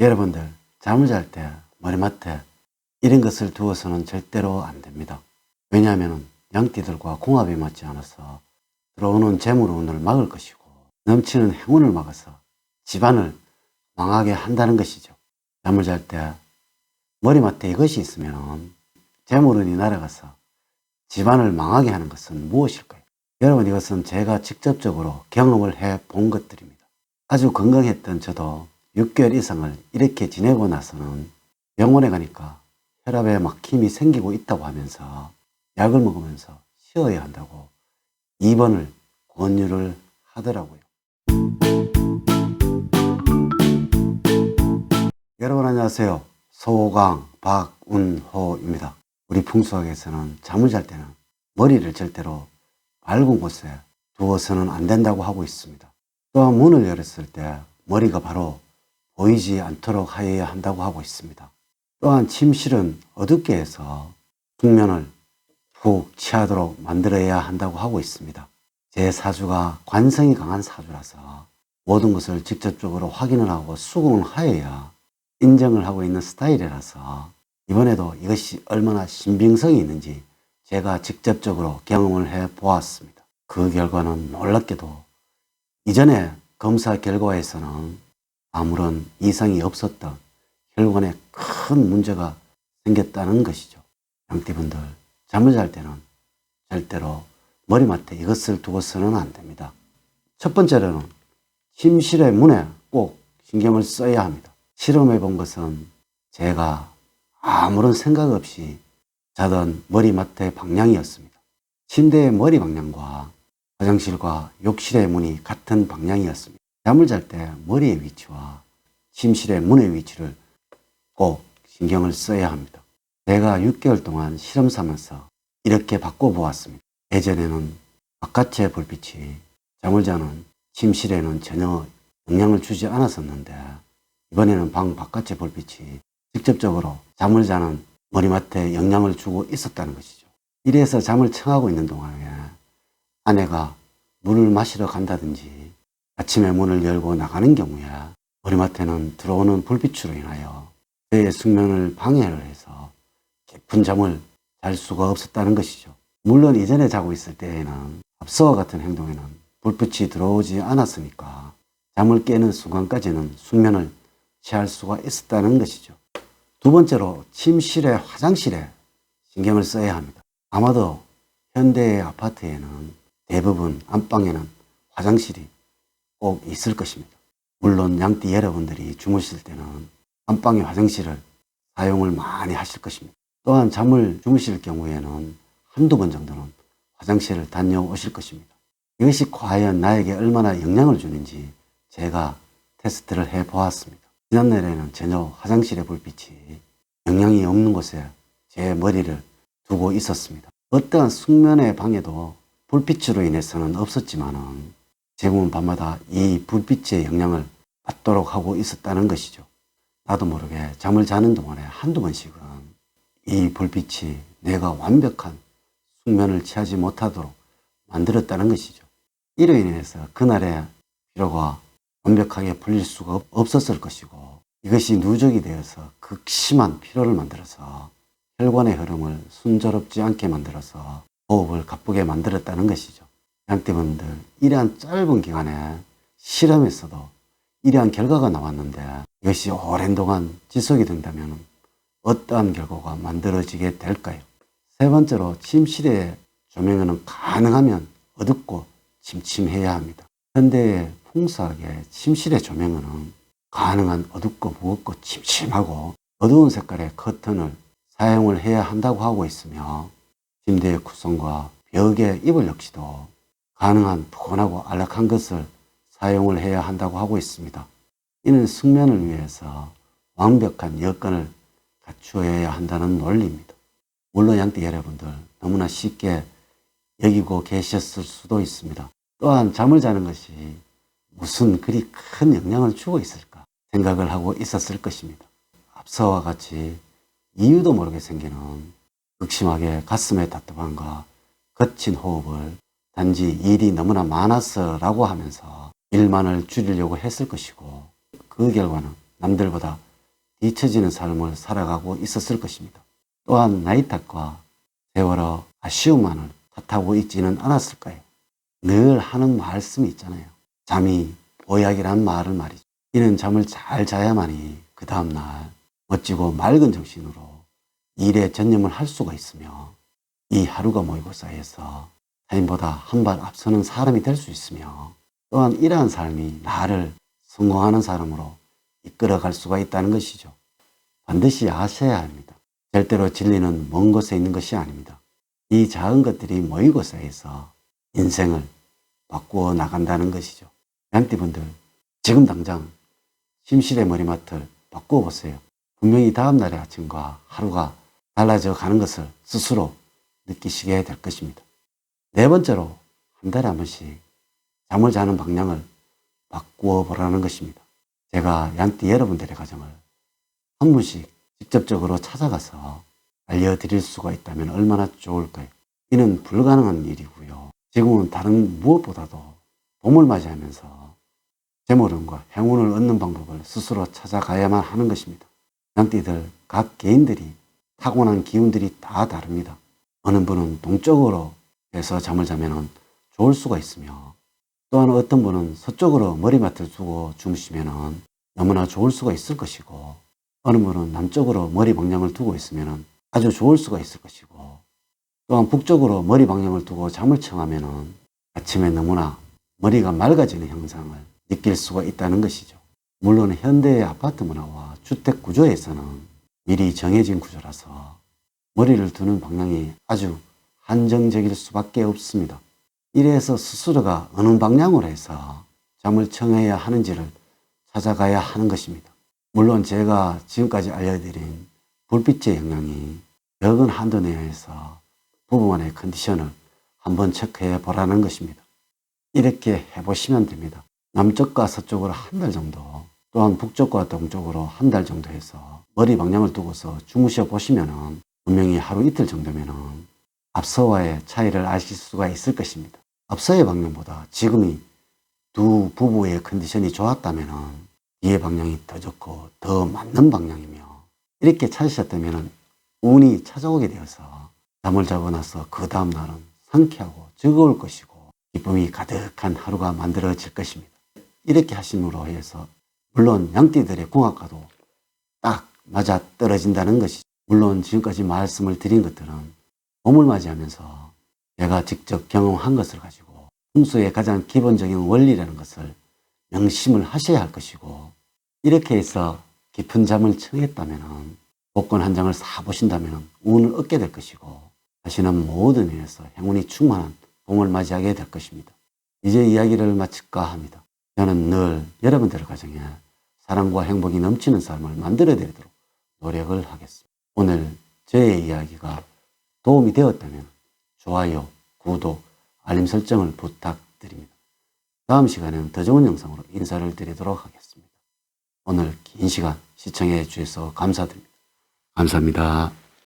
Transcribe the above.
여러분들 잠을 잘 때 머리맡에 이런 것을 두어서는 절대로 안 됩니다. 왜냐하면 양띠들과 궁합이 맞지 않아서 들어오는 재물운을 막을 것이고 넘치는 행운을 막아서 집안을 망하게 한다는 것이죠. 잠을 잘 때 머리맡에 이것이 있으면 재물운이 날아가서 집안을 망하게 하는 것은 무엇일까요? 여러분 이것은 제가 직접적으로 경험을 해 본 것들입니다. 아주 건강했던 저도 6개월 이상을 이렇게 지내고 나서는 병원에 가니까 혈압에 막 힘이 생기고 있다고 하면서 약을 먹으면서 쉬어야 한다고 입원을 권유를 하더라고요. 여러분 안녕하세요. 소강 박운호입니다. 우리 풍수학에서는 잠을 잘 때는 머리를 절대로 밝은 곳에 두어서는 안 된다고 하고 있습니다. 또한 문을 열었을 때 머리가 바로 보이지 않도록 하여야 한다고 하고 있습니다. 또한 침실은 어둡게 해서 숙면을 푹 취하도록 만들어야 한다고 하고 있습니다. 제 사주가 관성이 강한 사주라서 모든 것을 직접적으로 확인을 하고 수긍을 하여야 인정을 하고 있는 스타일이라서 이번에도 이것이 얼마나 신빙성이 있는지 제가 직접적으로 경험을 해 보았습니다. 그 결과는 놀랍게도 이전에 검사 결과에서는 아무런 이상이 없었던 혈관에 큰 문제가 생겼다는 것이죠. 양띠분들 잠을 잘 때는 절대로 머리맡에 이것을 두고서는 안 됩니다. 첫 번째로는 침실의 문에 꼭 신경을 써야 합니다. 실험해 본 것은 제가 아무런 생각 없이 자던 머리맡의 방향이었습니다. 침대의 머리 방향과 화장실과 욕실의 문이 같은 방향이었습니다. 잠을 잘 때 머리의 위치와 침실의 문의 위치를 꼭 신경을 써야 합니다. 제가 6개월 동안 실험 삼아서 이렇게 바꿔보았습니다. 예전에는 바깥의 불빛이 잠을 자는 침실에는 전혀 영향을 주지 않았었는데 이번에는 방 바깥의 불빛이 직접적으로 잠을 자는 머리맡에 영향을 주고 있었다는 것이죠. 이래서 잠을 청하고 있는 동안에 아내가 물을 마시러 간다든지 아침에 문을 열고 나가는 경우에 머리맡에는 들어오는 불빛으로 인하여 저의 숙면을 방해를 해서 깊은 잠을 잘 수가 없었다는 것이죠. 물론 이전에 자고 있을 때에는 앞서와 같은 행동에는 불빛이 들어오지 않았으니까 잠을 깨는 순간까지는 숙면을 취할 수가 있었다는 것이죠. 두 번째로 침실에 화장실에 신경을 써야 합니다. 아마도 현대의 아파트에는 대부분 안방에는 화장실이 꼭 있을 것입니다. 물론 양띠 여러분들이 주무실 때는 안방의 화장실을 사용을 많이 하실 것입니다. 또한 잠을 주무실 경우에는 한두 번 정도는 화장실을 다녀오실 것입니다. 이것이 과연 나에게 얼마나 영향을 주는지 제가 테스트를 해 보았습니다. 지난날에는 전혀 화장실의 불빛이 영향이 없는 곳에 제 머리를 두고 있었습니다. 어떠한 숙면의 방해도 불빛으로 인해서는 없었지만은 제공은 밤마다 이 불빛의 영향을 받도록 하고 있었다는 것이죠. 나도 모르게 잠을 자는 동안에 한두 번씩은 이 불빛이 내가 완벽한 숙면을 취하지 못하도록 만들었다는 것이죠. 이로 인해서 그날의 피로가 완벽하게 풀릴 수가 없- 없었을 것이고 이것이 누적이 되어서 극심한 피로를 만들어서 혈관의 흐름을 순조롭지 않게 만들어서 호흡을 가쁘게 만들었다는 것이죠. 양띠분들 이러한 짧은 기간에 실험에서도 이러한 결과가 나왔는데 이것이 오랜 동안 지속이 된다면 어떠한 결과가 만들어지게 될까요? 세 번째로 침실의 조명은 가능하면 어둡고 침침해야 합니다. 현대의 풍수학의 침실의 조명은 가능한 어둡고 무겁고 침침하고 어두운 색깔의 커튼을 사용을 해야 한다고 하고 있으며 침대의 구성과 벽의 이불 역시도 가능한 푸근하고 안락한 것을 사용을 해야 한다고 하고 있습니다. 이는 숙면을 위해서 완벽한 여건을 갖추어야 한다는 논리입니다. 물론 양띠 여러분들 너무나 쉽게 여기고 계셨을 수도 있습니다. 또한 잠을 자는 것이 무슨 그리 큰 영향을 주고 있을까 생각을 하고 있었을 것입니다. 앞서와 같이 이유도 모르게 생기는 극심하게 가슴의 답답함과 거친 호흡을 단지 일이 너무나 많아서라고 하면서 일만을 줄이려고 했을 것이고 그 결과는 남들보다 뒤처지는 삶을 살아가고 있었을 것입니다. 또한 나이 탓과 세월호 아쉬움만을 탓하고 있지는 않았을까요? 늘 하는 말씀이 있잖아요. 잠이 보약이란 말을 말이죠. 이는 잠을 잘 자야만이 그 다음날 멋지고 맑은 정신으로 일에 전념을 할 수가 있으며 이 하루가 모이고 쌓여서 타인보다 한 발 앞서는 사람이 될 수 있으며 또한 이러한 삶이 나를 성공하는 사람으로 이끌어갈 수가 있다는 것이죠. 반드시 아셔야 합니다. 절대로 진리는 먼 곳에 있는 것이 아닙니다. 이 작은 것들이 모이고 쌓여서 인생을 바꾸어 나간다는 것이죠. 양띠분들, 지금 당장 심실의 머리맡을 바꾸어 보세요. 분명히 다음날의 아침과 하루가 달라져 가는 것을 스스로 느끼시게 될 것입니다. 네 번째로 한 달에 한 번씩 잠을 자는 방향을 바꾸어 보라는 것입니다. 제가 양띠 여러분들의 가정을 한 분씩 직접적으로 찾아가서 알려드릴 수가 있다면 얼마나 좋을까요? 이는 불가능한 일이고요. 지금은 다른 무엇보다도 봄을 맞이하면서 재물운과 행운을 얻는 방법을 스스로 찾아가야만 하는 것입니다. 양띠들 각 개인들이 타고난 기운들이 다 다릅니다. 어느 분은 동쪽으로 해서 잠을 자면 좋을 수가 있으며 또한 어떤 분은 서쪽으로 머리맡을 두고 주무시면 너무나 좋을 수가 있을 것이고 어느 분은 남쪽으로 머리 방향을 두고 있으면 아주 좋을 수가 있을 것이고 또한 북쪽으로 머리 방향을 두고 잠을 청하면 아침에 너무나 머리가 맑아지는 현상을 느낄 수가 있다는 것이죠. 물론 현대의 아파트 문화와 주택 구조에서는 미리 정해진 구조라서 머리를 두는 방향이 아주 한정적일 수밖에 없습니다. 이래서 스스로가 어느 방향으로 해서 잠을 청해야 하는지를 찾아가야 하는 것입니다. 물론 제가 지금까지 알려드린 불빛의 영향이 적은 한도 내에서 부부간의 컨디션을 한번 체크해 보라는 것입니다. 이렇게 해보시면 됩니다. 남쪽과 서쪽으로 한 달 정도, 또한 북쪽과 동쪽으로 한 달 정도 해서 머리 방향을 두고서 주무셔 보시면은 분명히 하루 이틀 정도면은 앞서와의 차이를 아실 수가 있을 것입니다. 앞서의 방향보다 지금이 두 부부의 컨디션이 좋았다면은 뒤의 방향이 더 좋고 더 맞는 방향이며 이렇게 찾으셨다면은 운이 찾아오게 되어서 잠을 자고 나서 그 다음 날은 상쾌하고 즐거울 것이고 기쁨이 가득한 하루가 만들어질 것입니다. 이렇게 하심으로 해서 물론 양띠들의 궁합과도 딱 맞아 떨어진다는 것이죠. 물론 지금까지 말씀을 드린 것들은 봄을 맞이하면서 제가 직접 경험한 것을 가지고 풍수의 가장 기본적인 원리라는 것을 명심을 하셔야 할 것이고 이렇게 해서 깊은 잠을 청했다면 복권 한 장을 사보신다면 운을 얻게 될 것이고 하시는 모든 일에서 행운이 충만한 봄을 맞이하게 될 것입니다. 이제 이야기를 마칠까 합니다. 저는 늘 여러분들의 가정에 사랑과 행복이 넘치는 삶을 만들어 드리도록 노력을 하겠습니다. 오늘 저의 이야기가 도움이 되었다면 좋아요, 구독, 알림 설정을 부탁드립니다. 다음 시간에는 더 좋은 영상으로 인사를 드리도록 하겠습니다. 오늘 긴 시간 시청해 주셔서 감사드립니다. 감사합니다.